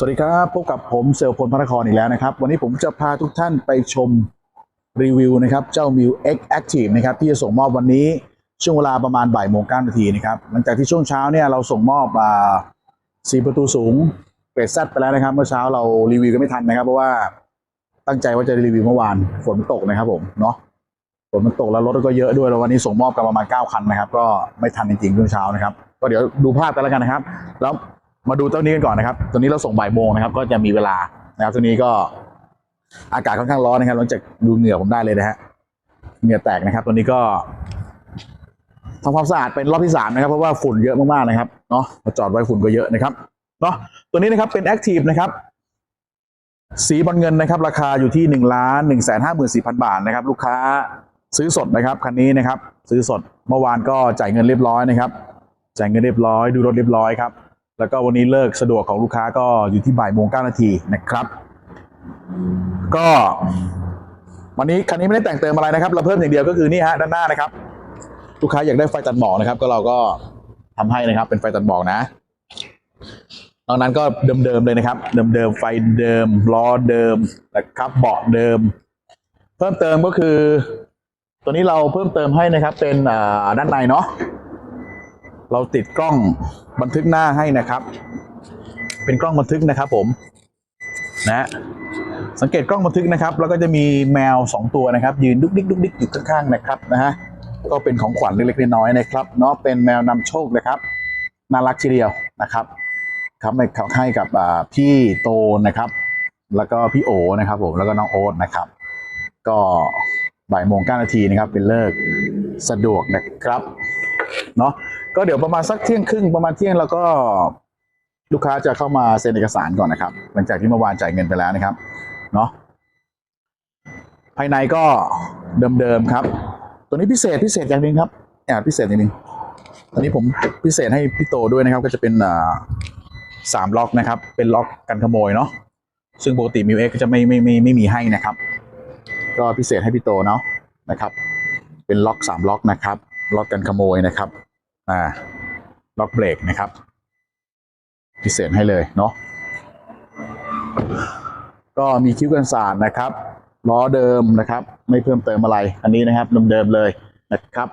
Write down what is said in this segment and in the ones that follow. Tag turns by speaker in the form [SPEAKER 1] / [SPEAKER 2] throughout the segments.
[SPEAKER 1] สวัสดีครับ พบกับผมเซลลพลพระนครอีกแล้วนะครับ วันนี้ผมจะพาทุกท่านไปชมรีวิวนะครับ เจ้า m ิว X Active นะครับ ที่จะส่งมอบวันนี้ช่วงเวลาประมาณบ่ายโมงเก้านาทีนะครับ หลังจากที่ช่วงเช้าเนี่ยเราส่งมอบอ่าสี่ประตูสูงเกรดซัไปแล้วนะครับ เมื่อเช้าเรารีวิวกันไม่ทันนะครับ เพราะว่าตั้งใจว่าจะรีวิวเมื่อวานฝนตกนะครับผมเนาะฝนมันตกแล้วรถก็เยอะด้วยแล้ววันนี้ส่งมอบกันประมาณ9คันนะครับ ก็ไม่ทันจริงๆช่วงเช้านะครับ ก็เดี๋ยวดูภาพกันแล้วกันนะครับ แล้ว มาดูตัวนี้กันก่อนนะครับ ตัวนี้เราส่งบ่ายโมงนะครับ ก็จะมีเวลานะครับ ตัวนี้ก็อากาศค่อนข้างร้อนนะครับหลังจากดูเหงื่อผมได้เลยนะฮะเหงื่อแตกนะครับ ตัวนี้ก็ทำความสะอาดเป็นรอบที่สามนะครับ เพราะว่าฝุ่นเยอะมากๆนะครับเนาะมาจอดไว้ฝุ่นก็เยอะนะครับเนาะตัวนี้นะครับเป็นแอคทีฟนะครับสีบอลเงินนะครับ ราคาอยู่ที่หนึ่งล้านหนึ่งแสนห้าหมื่นสี่พันบาทนะครับ ลูกค้าซื้อสดนะครับคันนี้นะครับ ซื้อสดเมื่อวานก็จ่ายเงินเรียบร้อยนะครับ จ่ายเงินเรียบร้อย ดูรถเรียบร้อยครับ แล้วก็วันนี้เลิกสะดวกของลูกค้าก็อยู่ที่บ่ายโมงเก้านาทีนะครับ ก็ วันนี้คันนี้ไม่ได้แต่งเติมอะไรนะครับ เราเพิ่มอย่างเดียวก็คือนี่ฮะด้านหน้านะครับ ลูกค้าอยากได้ไฟตัดหมอกนะครับ ก็เราก็ทำให้นะครับ เป็นไฟตัดหมอกนะนอกนั้นก็เดิมๆเลยนะครับ เดิมๆไฟเดิมล้อเดิมนะครับเบาะเดิม เพิ่มเติมก็คือ ตัวนี้เราเพิ่มเติมให้นะครับ เป็นด้านในเนาะ เราติดกล้องบันทึกหน้าให้นะครับ เป็นกล้องบันทึกนะครับ ผมนะสังเกตกล้องบันทึกนะครับ แล้วก็จะมีแมวสองตัวนะครับ ยืนดุกดิกดุกดิกอยู่ข้างๆนะครับนะฮะก็เป็นของขวัญเล็กๆน้อยๆนะครับเนาะเป็นแมวนำโชคนะครับน่ารักทีเดียวนะครับครับให้ให้กับพี่โตนะครับ แล้วก็พี่โอนะครับ ผมแล้วก็น้องโอ๊ตนะครับ ก็บ่ายโมงเก้านาทีนะครับ เป็นเลิกสะดวกนะครับเนาะ ก็เดี๋ยวประมาณสักเที่ยงครึ่งประมาณเที่ยงแล้วก็ลูกค้าจะเข้ามาเซ็นเอกสารก่อนนะครับ หลังจากที่เมื่อวานจ่ายเงินไปแล้วนะครับเนาะภายในก็เดิมๆครับ ตัวนี้พิเศษพิเศษอย่างหนึ่งครับแอบพิเศษอย่างหนึ่งตอนนี้ผมพิเศษให้พี่โตด้วยนะครับ ก็จะเป็นสามล็อกนะครับ เป็นล็อกกันขโมยเนาะซึ่งปกติมิวเอ็กก็จะไม่ไม่ไม่ไม่มีให้นะครับ ก็พิเศษให้พี่โตเนาะนะครับ เป็นล็อกสามล็อกนะครับล็อกกันขโมยนะครับ อ่าล็อกเบรกนะครับ พิเศษให้เลยเนาะก็มีคิ้วกันสาดนะครับล้อเดิมนะครับ ไม่เพิ่มเติมอะไร อันนี้นะครับเดิมๆเลยนะครับ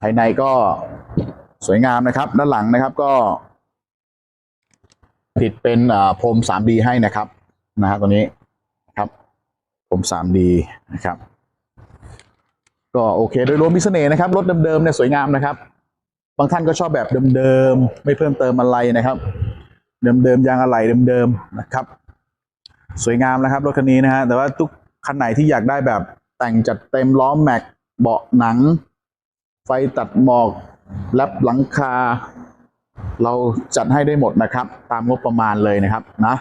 [SPEAKER 1] ภายในก็สวยงามนะครับ ด้านหลังนะครับก็ติดเป็นอ่าพรม 3D ให้นะครับนะฮะตัวนี้ครับพรม 3D นะครับ ก็โอเคโดยรวมมีเสน่ห์นะครับรถเดิมๆเนี่ยสวยงามนะครับ บางท่านก็ชอบแบบเดิมๆไม่เพิ่มเติมอะไรนะครับ เดิมๆยางอะไหล่เดิมๆนะครับ สวยงามนะครับรถคันนี้นะฮะแต่ว่าทุกคันไหนที่อยากได้แบบแต่งจัดเต็มล้อแม็กเบาะหนัง ไฟตัดหมอกแลบหลังคา เราจัดให้ได้หมดนะครับ ตามงบประมาณเลยนะครับนะ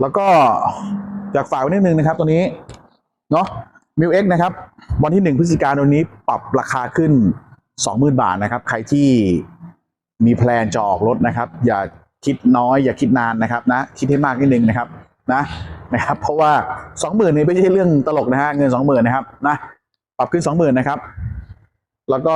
[SPEAKER 1] แล้วก็อยากฝากไว้นิดนึงนะครับตัวนี้เนาะมิวเอ็กนะครับ วันที่หนึ่งพฤศจิกายนนี้ปรับราคาขึ้น สองหมื่นบาทนะครับ ใครที่มีแพลนจะออกรถนะครับ อย่าคิดน้อย อย่าคิดนานนะครับนะ คิดให้มากนิดนึงนะครับนะนะครับ เพราะว่าสองหมื่นนี่ไม่ใช่เรื่องตลกนะฮะเงินสองหมื่นนะครับนะปรับขึ้นสองหมื่นนะครับ แล้วก็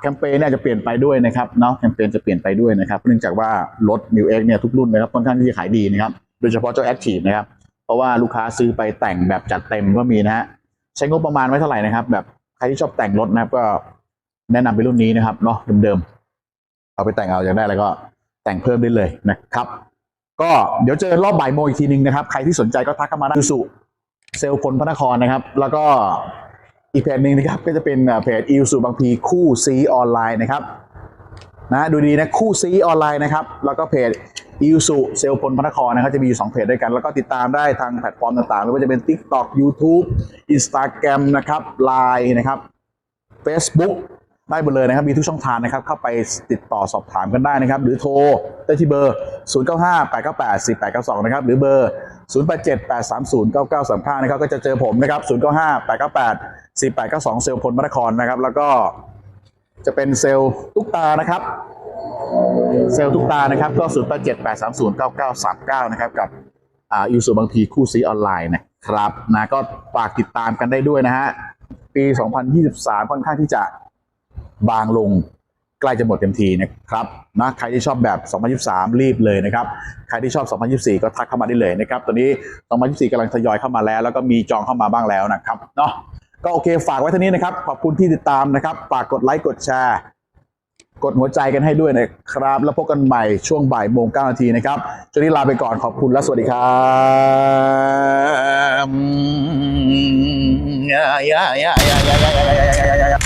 [SPEAKER 1] แคมเปญเนี่ยจะเปลี่ยนไปด้วยนะครับเนาะแคมเปญจะเปลี่ยนไปด้วยนะครับ เนื่องจากว่ารถ New X เนี่ยทุกรุ่นนะครับค่อนข้างที่จะขายดีนะครับโดยเฉพาะเจ้า Active นะครับเพราะว่าลูกค้าซื้อไปแต่งแบบจัดเต็มก็มีนะฮะใช้งบประมาณไว้เท่าไหร่นะครับ แบบใครที่ชอบแต่งรถนะครับก็ แนะนำไปรุ่นนี้นะครับเนาะเดิมๆเอาไปแต่งเอาอยากได้อะไรก็แต่งเพิ่มได้เลยนะครับ ก็เดี๋ยวเจอรอบบ่ายโมงอีกทีหนึงนะครับ ใครที่สนใจก็ทักเข้ามาได้สุเซลล์พลพระนครนะครับ แล้วก็อีกเพจหนึ่งนะครับ ก็จะเป็นเพจอิวสุบางพีคู่ซีออนไลน์นะครับนะดูดีนะคู่ซีออนไลน์นะครับ แล้วก็เพจอิวสุเซลพลพระนครนะครับจะมีอยู่สองเพจด้วยกัน แล้วก็ติดตามได้ทางแพลตฟอร์มต่างๆไม่ว่าจะเป็น TikTok YouTube Instagram นะครับ Line นะครับ Facebook ได้หมดเลยนะครับ มีทุกช่องทางนะครับ เข้าไปติดต่อสอบถามกันได้นะครับ หรือโทรได้ที่เบอร์ 095 898 4892 นะครับ หรือเบอร์ 087 830 9935 นะครับ ก็จะเจอผมนะครับ 095 898 4892 เซลล์พลพระครนะครับ แล้วก็จะเป็นเซลล์ตุ๊กตานะครับ เซลล์ตุ๊กตานะครับ ก็ 0 8 7 8 3 0 9 9 3 9 นะครับ กับอ่ายูสุบางพีคู่ซีออนไลน์นะครับ นะ ก็ฝากติดตามกันได้ด้วยนะฮะ ปี 2023 ค่อนข้างที่จะ บางลงใกล้จะหมดเต็มทีนะครับนะใครที่ชอบแบบ 2023 รีบเลยนะครับ ใครที่ชอบ 2024 ก็ทักเข้ามาได้เลยนะครับตอนนี้ 2024กำลังทยอยเข้ามาแล้ว แล้วก็มีจองเข้ามาบ้างแล้วนะครับเนาะก็โอเคฝากไว้เท่านี้นะครับ ขอบคุณที่ติดตามนะครับฝากกดไลค์กดแชร์ กดหัวใจกันให้ด้วยนะครับ แล้วพบกันใหม่ช่วงบ่ายโมงเก้านาทีนะครับช่วงนี้ลาไปก่อนขอบคุณและสวัสดีครับ